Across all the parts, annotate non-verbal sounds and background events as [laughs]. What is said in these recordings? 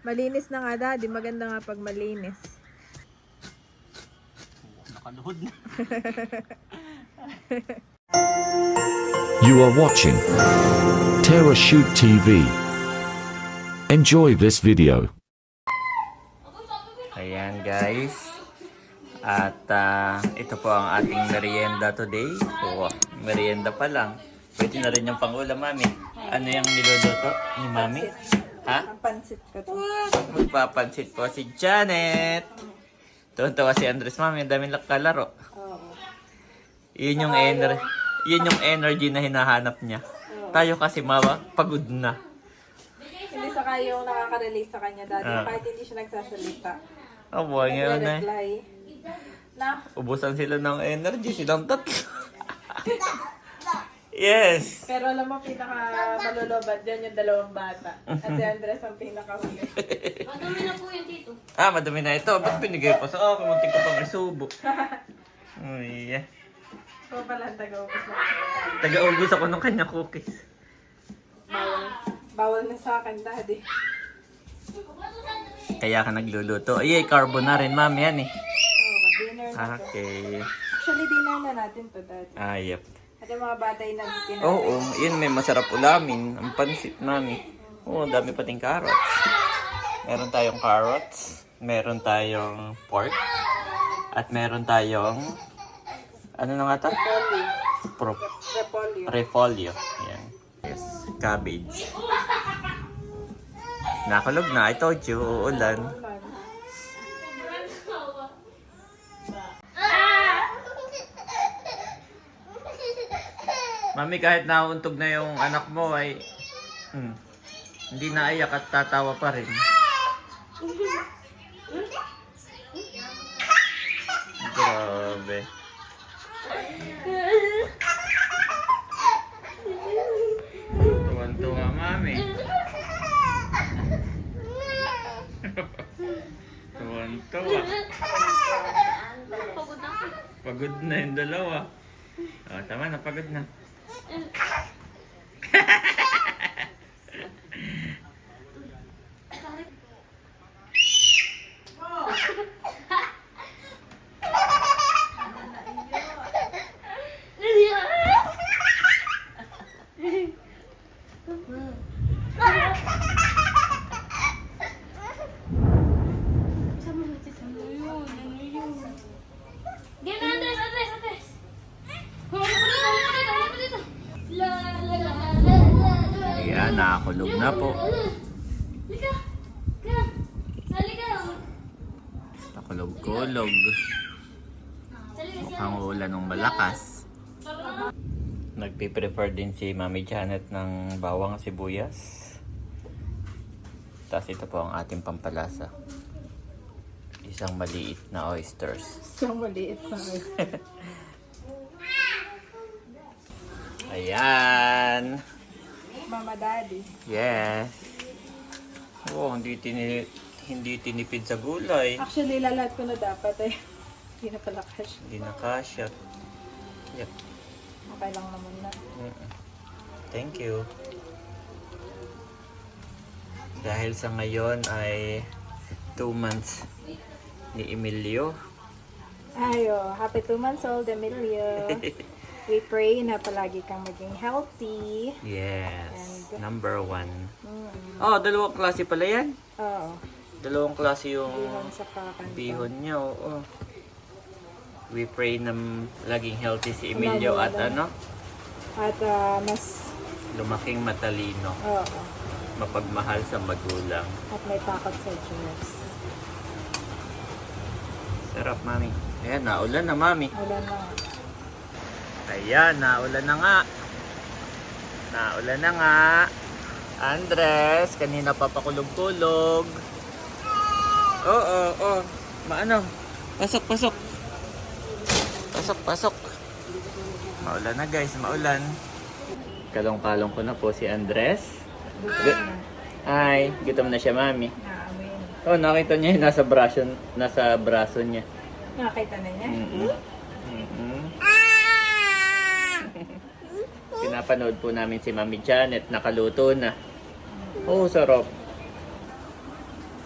Malinis na nga daddy. Maganda nga pag malinis. Nakaluhod na. [laughs] You are watching Terra Shoot TV. Enjoy this video. Ayan guys. At ah, ito po ang ating merienda today. Oo, merienda pa lang. Pwede na rin yung pangulam, mami. Ano yung niluluto ni mami? Ha? Pansit ko to. Magpapansit po si Janet. Tuwan-tuwa si Andres, mami. Ang daming kalaro. Oo. Yun yung energy. Yun yung energy na hinahanap niya. Tayo kasi mawa, pagod na. Hindi sa kayo nakaka-relate sa kanya daddy. Ah. Kahit hindi siya nagsasalita. Oh boy, ngayon na. Reply. Na, Ubusan sila ng energy, silang tatlo. [laughs] yes! pero alam mo, pinaka malulobad dyan yung dalawang bata. At si Andres ang pinakahuli. [laughs] Madumi na po yung tito. Ah, madumi na ito. Ba't binigay pa sa akin? Muntik ko pang isubo. Uy, [laughs] yeah. Ikaw pala ang taga-ubos na. Taga-ubos ako ng kanya cookies. Bawal. Bawal na sa akin, daddy. Kaya ka nagluluto. Ay, carbonara rin, mami, yan eh. Oo, dinner na to. Okay. Actually, dinner na natin to, daddy. Ah, yep. Yung mga bata ay nagtinahin. Oo, yun may masarap ulamin. Ang pansit, mami. Oo, ang dami pating carrots. Meron tayong carrots. Meron tayong pork. At meron tayong... Ano na nga ito? Repolyo. Pro, Repolyo. repolyo. Yan. Yes, cabbage. Nakulog na. I told you, uulan. Mami, kahit nauuntog na yung anak mo ay... Hmm, hindi naiyak at tatawa pa rin. Grabe. Tuwan-tuwa, mami. Tuwan-tuwa. Pagod na yung dalawa. Oh, tama na, pagod na. Sama na si Ano yun? Ano yun? Game na, Andres! Andres! Andres! Huli mo dito! Huli mo dito! Huli mo dito! La la la la la la Nakakulog na po. Ka! Mukhang ulan ng malakas. Nagpiprefer din si Mami Janet ng bawang sibuyas. Tapos ito po ang ating pampalasa. Isang maliit na oysters. So, maliit na guys. [laughs] Ayan! Mama, daddy. Yes! Oh, hindi, tini hindi tinipid sa gulay. Actually, lalat ko na dapat eh. Hindi na pala cash. Hindi na kasya. Yep. Okay lang naman na. Mm-mm. Thank you. Dahil sa ngayon ay 2 months ni Emilio. Ayo, happy two months old, Emilio. [laughs] We pray na palagi kang maging healthy. Yes. And- Number one. Mm. Oh, dalawang klase pala yan. Oo. Dalawang klase yung Bihon sa bihon niya. Oo. We pray na laging healthy si Emilio at Lalo, ano, At ah, mas, lumaking matalino. oo. Mapagmahal sa magulang. At may takot sa Diyos. Sarap, mami. Ayan, naulan na, mami. Wala na. Ayan, naulan na nga. Naulan na nga. Andres, kanina pa pakulog-kulog. Oo, oo, oo. Maano? Pasok, pasok. Pasok, pasok. Maulan na guys, maulan. Kalong-kalong ko na po si Andres. Hi, gutom na siya, mami. Oh, nakita niya yung nasa braso, nasa braso niya. Nakita na niya? Mm-mm. Mm-mm. Pinapanood po namin si Mami Janet, nakaluto na. Oh, sarap.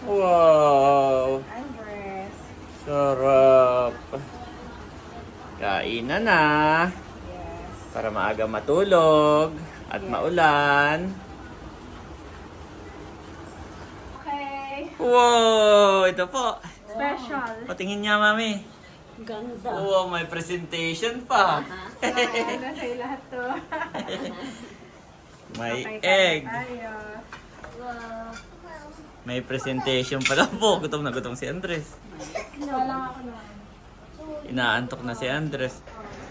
Wow! Sarap! Kainan na Yes. para maaga matulog at maulan. Okay. Wow! Ito po. Special. Patingin niya, mami. Ganda. Wow, may presentation pa. [laughs] Ano sa'yo lahat to? May Okay, egg. kain Tayo. Wow. May presentation pala po. Gutom na gutom si Andres. Wala ako na. Inaantok na si Andres.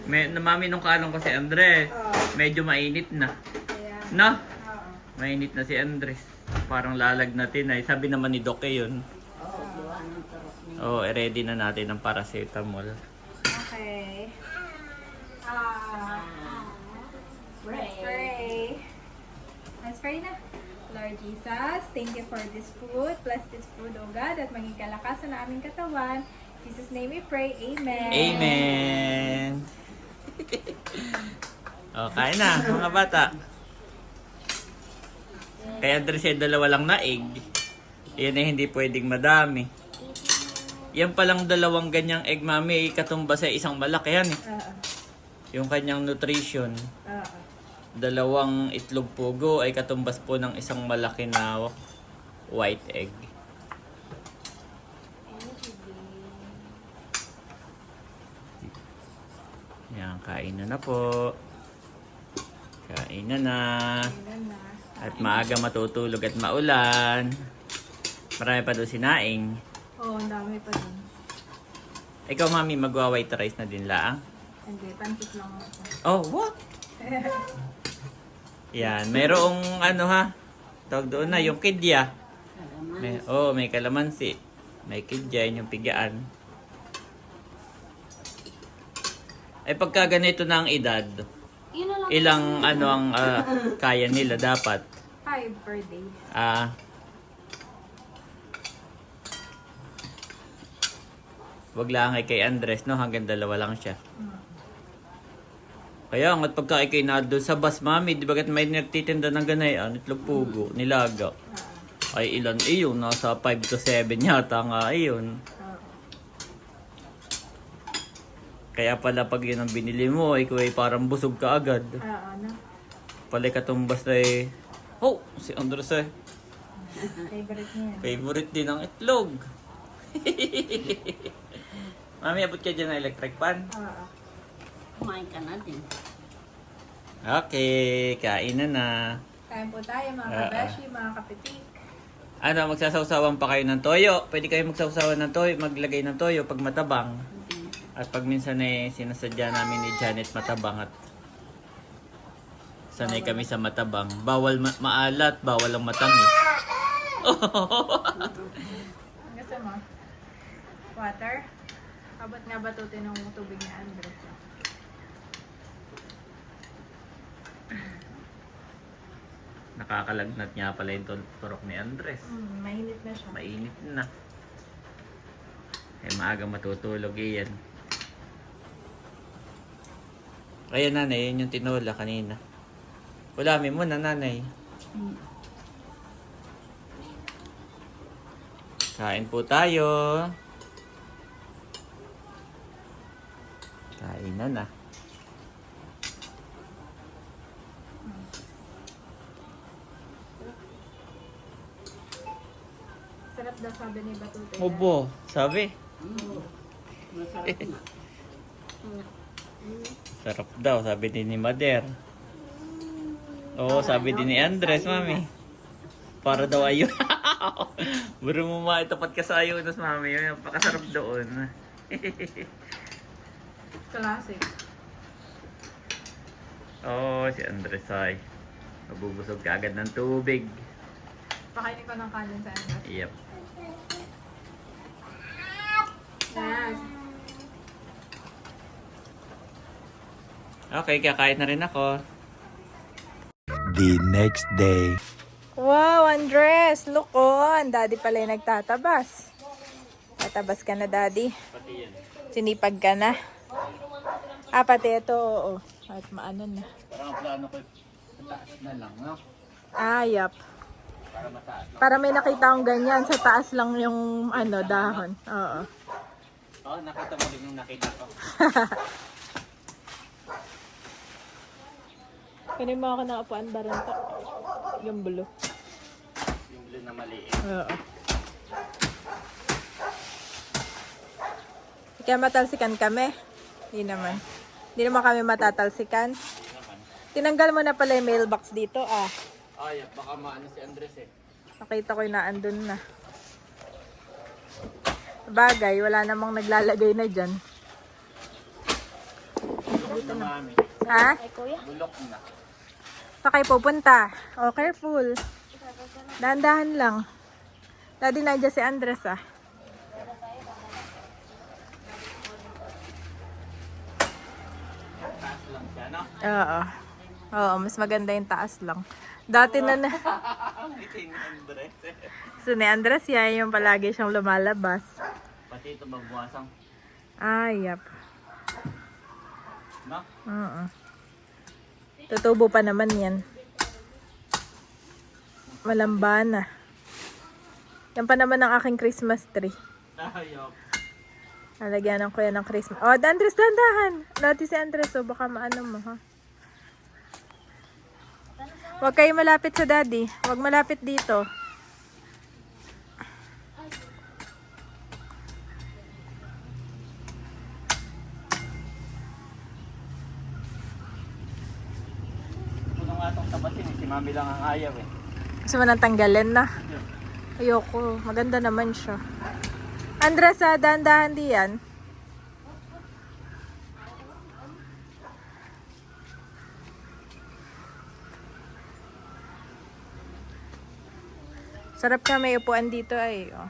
May, mami nung kalong ko si Andres. Medyo mainit na. Kaya, No? oo. Mainit na si Andres. Parang lalagnatin ay. Sabi naman ni Doc eh yun. Oo, oh, ready na natin ang paracetamol. Okay. Ah. Let's pray. Let's pray na. Lord Jesus, thank you for this food. Bless this food, O God, at maging kalakasan na aming katawan. In Jesus' name we pray. Amen. Amen! [laughs] oh, kain na, mga bata. Kaya Andres dalawa lang na egg. Yan ay hindi pwedeng madami. Yan palang dalawang ganyang egg, mami, ay katumba sa isang malaki yan eh. Oo. Yung kanyang nutrition. Oo. Dalawang itlog pugo ay katumbas po ng isang malaki na white egg. Yan, kain na na po. Kain na na. At maaga matutulog at maulan. Marami pa doon sinaing. Oo, ang dami pa dun. Ikaw, mami, magwa-white rice na din laang. Hindi, pancit lang ako. Oh, what? [laughs] Yan, merong ano ha? Tawag doon na, yung kidya. May, oh, may kalamansi. May kidya, yun yung pigaan. Ay pagka ganito na ang edad, Yun na lang. ilang ano ang ah, kaya nila dapat? Five per day. Ah, wag lang ay kay Andres, no? Hanggang dalawa lang siya. Kaya pagka ikay na doon sa bus, mami, di ba kat may nagtitinda ng ganayan, itlog pugo, nilaga. Ay ilan iyon, nasa 5 to 7 yata nga iyon. Kaya pala pag yun ang binili mo, ikaw ay parang busog ka agad. Oo, ano? Pala katumbas na eh. Oh, si Andres eh. Favorite niya. Favorite din ang itlog. [laughs] Mami, abot ka dyan ng electric pan. Oo. Kumain ka na din. Okay, kain na na. Kain po tayo mga Oo. kabeshi, mga kapitik. Ano, magsasawsawan pa kayo ng toyo. Pwede kayo magsawsawan ng toyo, maglagay ng toyo pag matabang. At pag minsan eh, sinasadya namin ni Janet matabang at sanay kami sa matabang. Bawal ma- maalat, bawal ang matamis. Ang gusto mo? Water? Abot nga ba ito ng tubig ni Andres? Nakakalagnat nga pala yung tol- turok ni Andres. Mm, mainit na siya. Mainit na. Eh, maaga matutulog iyan. Kaya nanay, yun yung tinola kanina. Ulamin mo na nanay. Kain po tayo. Kain na na. Sarap daw sabi ni Batute. Obo, sabi. Masarap na. Sarap daw, sabi din ni Mader. Oo, sabi din ni Andres, mami. Para daw ayun. [laughs] Buro mo maitapat ka sa ayunos, mami. Napakasarap doon. [laughs] Classic. Oo, si Andres ay. Mabubusog ka agad ng tubig. Pakainin ko ng kanin sa Andres. Yep. Yes. Okay, kakain na rin ako. the next day. Wow, Andres! Look on! Daddy pala yung nagtatabas. Tatabas ka na, Daddy. Pati yan. Sinipag ka na. Ah, pati ito, oo. At maano na. Parang ang plano ko, sa taas na lang, no? Ah, yup. Para mataas. Para may nakita akong ganyan, sa taas lang yung ano, dahon. Oo. Oo, nakita mo rin yung nakita ko. [laughs] Kunin mo ako ng upuan baranto. Yung blue. Yung blue na maliit. Oo. Kaya matalsikan kami. Hindi naman. Hindi naman kami matatalsikan. Tinanggal mo na pala yung mailbox dito, ah. Ay, baka maano si Andres eh. Nakita ko yung naandun na. Bagay, wala namang naglalagay na dyan. Bulok na mami. Ha? Bulok na. Saan kayo pupunta? Oh, careful. Dahan-dahan lang. Daddy, nandiyan si Andres, ah. Taas lang siya, no? Oo. Oo, mas maganda yung taas lang. Dati na na... So, ni Andres, yan yung palagi siyang lumalabas. Pati ito magbuwasang. Ah, yep. No? Oo. Tutubo pa naman yan. Malamba na. Yan pa naman ang aking Christmas tree. Ayok. Lalagyan ko yan ng Christmas. Oh, Andres, dandahan. Dati si Andres, oh, baka maano mo, ha? Huwag kayo malapit sa daddy. Huwag malapit dito. Puno nga itong tabasin eh. Si mami lang ang ayaw eh. Gusto mo nang tanggalin na? Ayoko. Maganda naman siya. Andres, ah, dahan-dahan di yan. Sarap ka may upuan dito ay. Oh.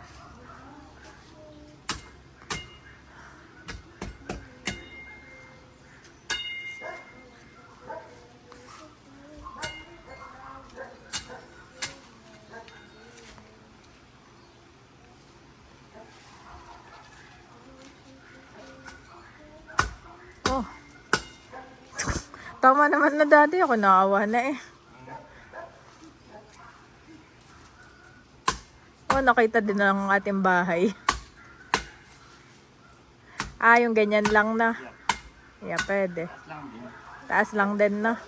oh. Tama naman na dati ako naawa na eh. Nakita din ng ating bahay. [laughs] Ah, yung ganyan lang na. Yeah, pwede. Taas lang din na.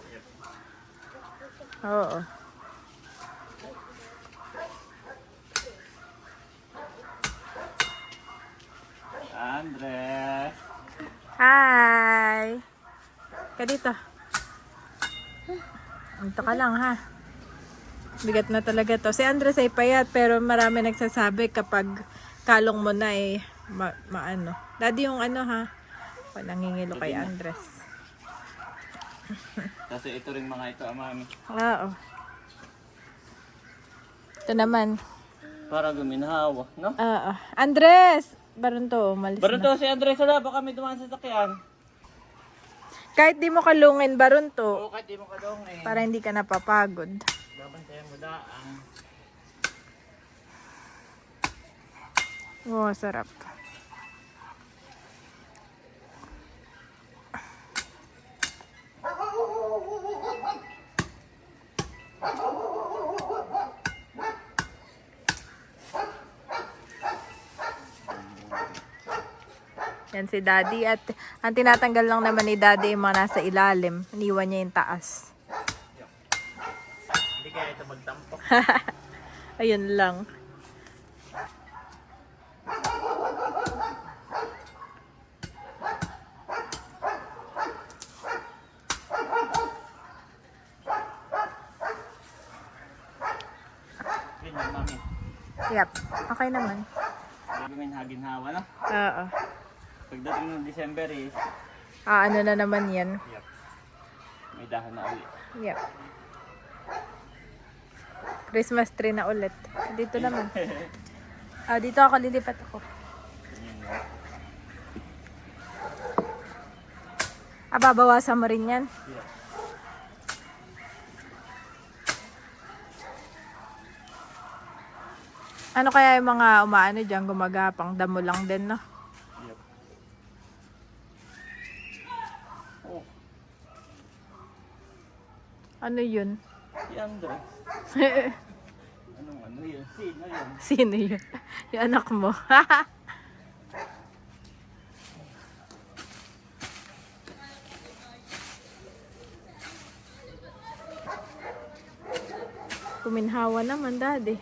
Oo. Andres. Hi! Ka dito. Dito ka lang ha. Bigat na talaga to. Si Andres ay payat pero marami nagsasabi kapag kalong mo na eh ma maano. Daddy yung ano ha. O, nangingilo kay Andres. [laughs] Kasi ito rin mga ito, ah, mami. Oo. Ito naman. Para guminhawa, no? Oo. Andres! Baron to, umalis Pero na. si Andres wala, baka may dumaan sa sakyan. Kahit di mo kalungin, baron to. Oo, kahit di mo kadong eh. Para hindi ka napapagod. Babantayan mo daang. Oo, sarap. Yan si Daddy at ang tinatanggal lang naman ni Daddy yung mga nasa ilalim. Iniwan niya yung taas. Kaya ito magtampo. [laughs] Ayun lang. Ganyan, mami. Yep. Okay naman. Hindi may haginhawa, no? Oo. Pagdating ng December is, Ah, ano na naman yan. yep. May dahon na ulit. Yep. Christmas tree na ulit. Dito naman. [laughs] Ah, dito ako lilipat ako. Ah, babawasan mo rin yan. Yeah. Ano kaya yung mga umaano dyan, gumagapang, damo lang din, no? Yep. Oh, Ano yun? si [laughs] Andres. Anong Sino yun? Sino yun? [laughs] Yung anak mo. [laughs] Kuminhawa naman, daddy.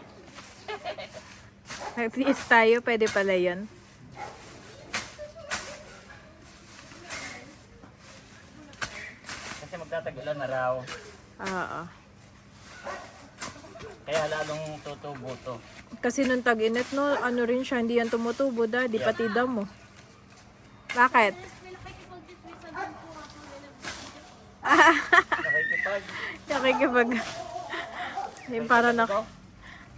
At least tayo, pwede pala yun. Kasi magtatagulan na raw. Oo. Kaya lalong tutubo to. Kasi nung tag-init, no, ano rin siya, hindi yan tumutubo, daddy, pati damo. Bakit? Nakikipag. [laughs] Nakikipag... Yung parang nak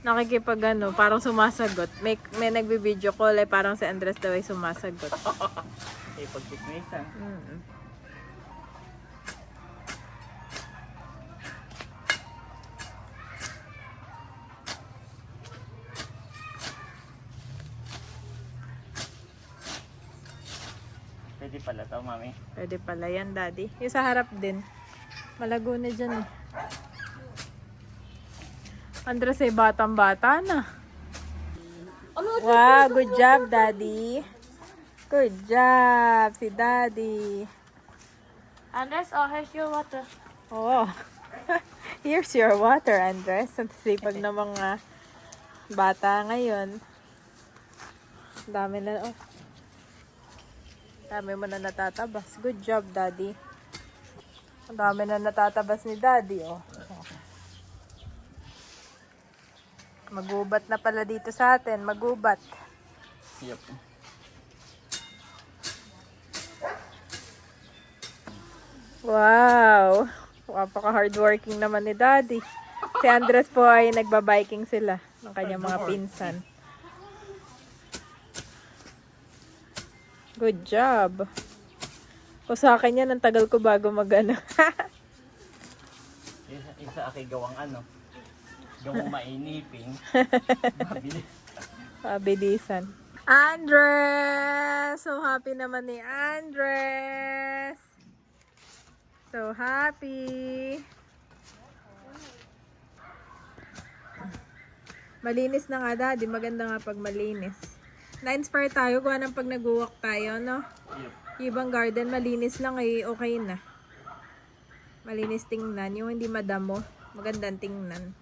nakikipag ano, parang sumasagot. May, may nagbi-video call, eh, parang si Andres daw ay sumasagot. Ipagtikmisan. [laughs] Mm. Pala to, mami. Pwede pala yan, daddy. Yung sa harap din. Malago na dyan eh. Andres ay batang-bata na. Wow, good job, daddy. Good job, si daddy. Andres, oh, here's your water. Oh. [laughs] Here's your water, Andres. Ang sipag [laughs] ng mga bata ngayon. Dami na, oh. Dami mo na natatabas. Good job, Daddy. Ang dami na natatabas ni Daddy, oh. Magubat na pala dito sa atin. Magubat. Yup. Wow! Napaka-hardworking naman ni Daddy. Si Andres po ay nagbabiking sila ng kanyang mga pinsan. Good job. O sa akin yan, ang tagal ko bago magano. [laughs] Isa, isa aki gawang ano. Gawang mainiping. [laughs] Mabili. Pabilisan. Andres! So happy naman ni Andres! So happy! Malinis na nga daddy. Maganda nga pag malinis. Na-inspire tayo gawa ng pag nag-walk tayo, no? Yung ibang garden, malinis lang ay okay na. Malinis tingnan. Yung hindi madamo, magandang tingnan.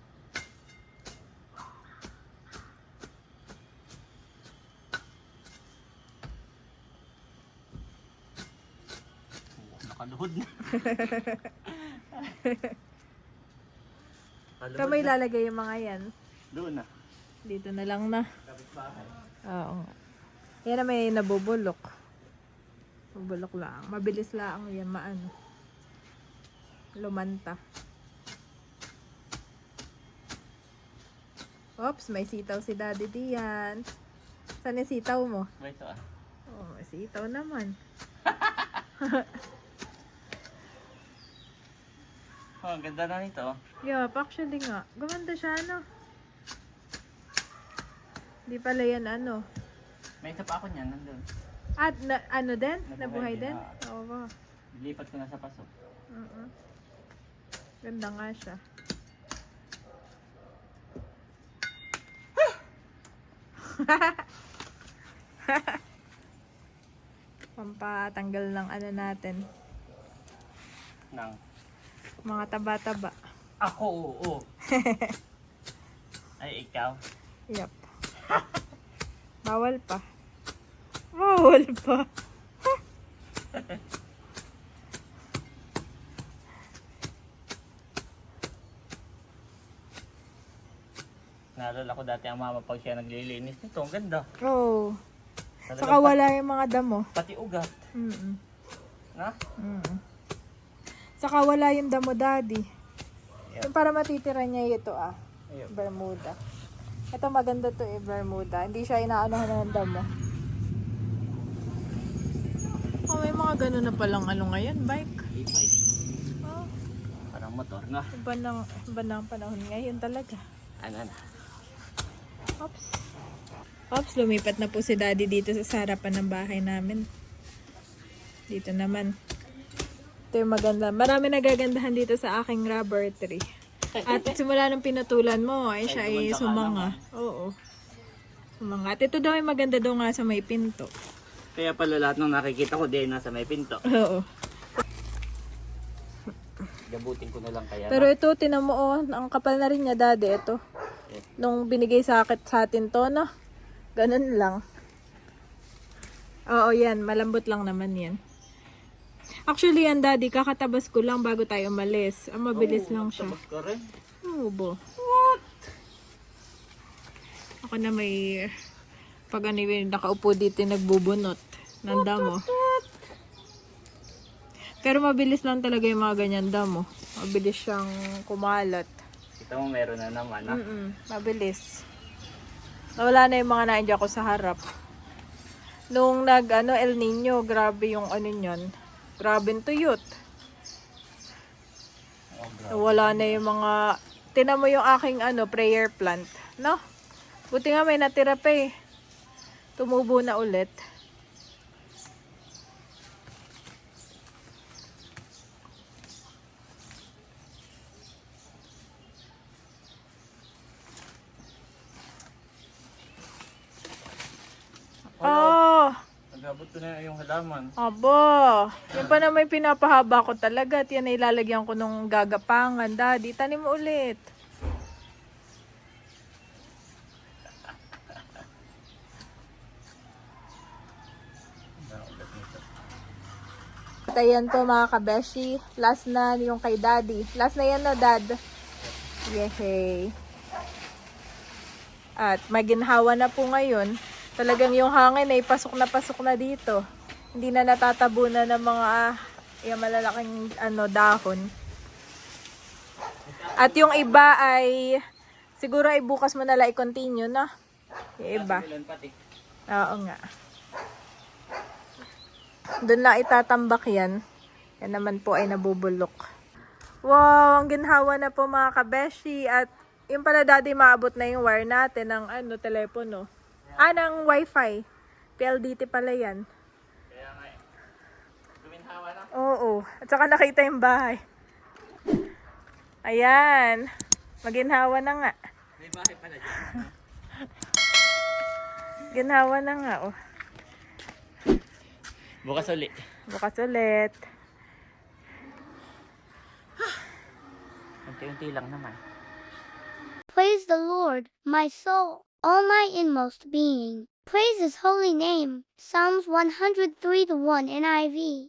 Nakaluhod na. [laughs] Kamay na. lalagay yung mga yan. Doon na. Dito na lang na. Kapit bahay. Oo. Yan na may nabubulok. Bubulok lang. Mabilis lang yan maano. Lumanta. Oops, may sitaw si Daddy diyan. Saan yung sitaw mo? Wait, ito ah. Oh, may sitaw naman. [laughs] Oh, ang ganda na nito. Yup, actually nga. Gumanda siya, ano? Di pala yan, ano. May isa pa ako niyan, nandun. At, na, ano din? Nabuhay Nabuhay din, din? ah. Oo. Lipat ko na sa paso. Uh-uh. Ganda nga siya. [laughs] Pampatanggal ng ano natin. Nang. Mga taba-taba. Ako, oo. [laughs] Ay, ikaw. Yep. Bawal pa. Bawal pa. Naalala ko dati ang mama pag siya naglilinis nito. Ang ganda. Oh. Talagang Saka wala yung mga damo. Pati ugat. Mm-mm. Na? Mm. Saka wala yung damo daddy. Yep. Yung para matitira niya ito ah. Ayun. Bermuda. Ito maganda to eh, Bermuda. Hindi siya inaanohan ng damo. Oh, may mga ganun na palang ano ngayon, bike. E-bike. Oh, Parang motor na. iba ng, iba ng panahon ngayon talaga. Ano na? Oops. Oops, lumipat na po si daddy dito sa harapan ng bahay namin. Dito naman. Ito yung maganda. Marami nagagandahan dito sa aking rubber tree. At simula nung pinatulan mo, ay siya ay sumanga. Oo. Sumanga. At ito daw ay maganda daw nga sa may pinto. Kaya pala lahat ng nakikita ko din nasa may pinto. Oo. Gabutin ko na lang kaya. Pero ito, tinan mo, oh, ang kapal na rin niya, daddy, ito. Nung binigay sa, akin, sa atin to, no? Ganun lang. Oo, yan. Malambot lang naman yan. Actually, yan, daddy, kakatabas ko lang bago tayo umalis. Ang mabilis lang siya. Tapos ko rin. Oo bo. What? Ako na may pag ano yun, nakaupo dito nagbubunot ng damo. Pero mabilis lang talaga yung mga ganyan damo. Mabilis siyang kumalat. Kita mo meron na naman. ah. Mm mabilis. Nawala na yung mga naindiya ko sa harap. Nung nag ano, El Nino, grabe yung ano nyon. Grabe tuyot. Wala na yung mga... Tinan mo yung aking ano, prayer plant. No? Buti nga may natira pa eh. Tumubo na ulit. Oh! Ko na yung halaman. Aba, yun pa naman yung pinapahaba ko talaga at yan ay lalagyan ko nung gagapangan. Daddy, tanim mo ulit. At ayan po mga kabeshi, last na yung kay daddy. Last na yan na dad. Yehey. At maginhawa na po ngayon. Talagang yung hangin ay pasok na pasok na dito. Hindi na natatabunan ng mga ah, yung malalaking ano, dahon. At yung iba ay siguro ay bukas mo na lang i-continue na. Yung iba. Oo nga. Doon na itatambak yan. Yan naman po ay nabubulok. Wow, ang ginhawa na po mga kabeshi. At yung pala daddy maabot na yung wire natin ng ano, telepono. Ah, ng wifi. PLDT pala yan. Kaya nga eh. Guminhawa na. Oo. At saka nakita yung bahay. Ayan. Maginhawa na nga. May bahay pala dyan. [laughs] Ginhawa na nga, oh. Bukas uli. Bukas ulit. Unti-unti lang naman. Praise the Lord, my soul, all my inmost being. Praise his holy name. Psalms 103 to 1 NIV.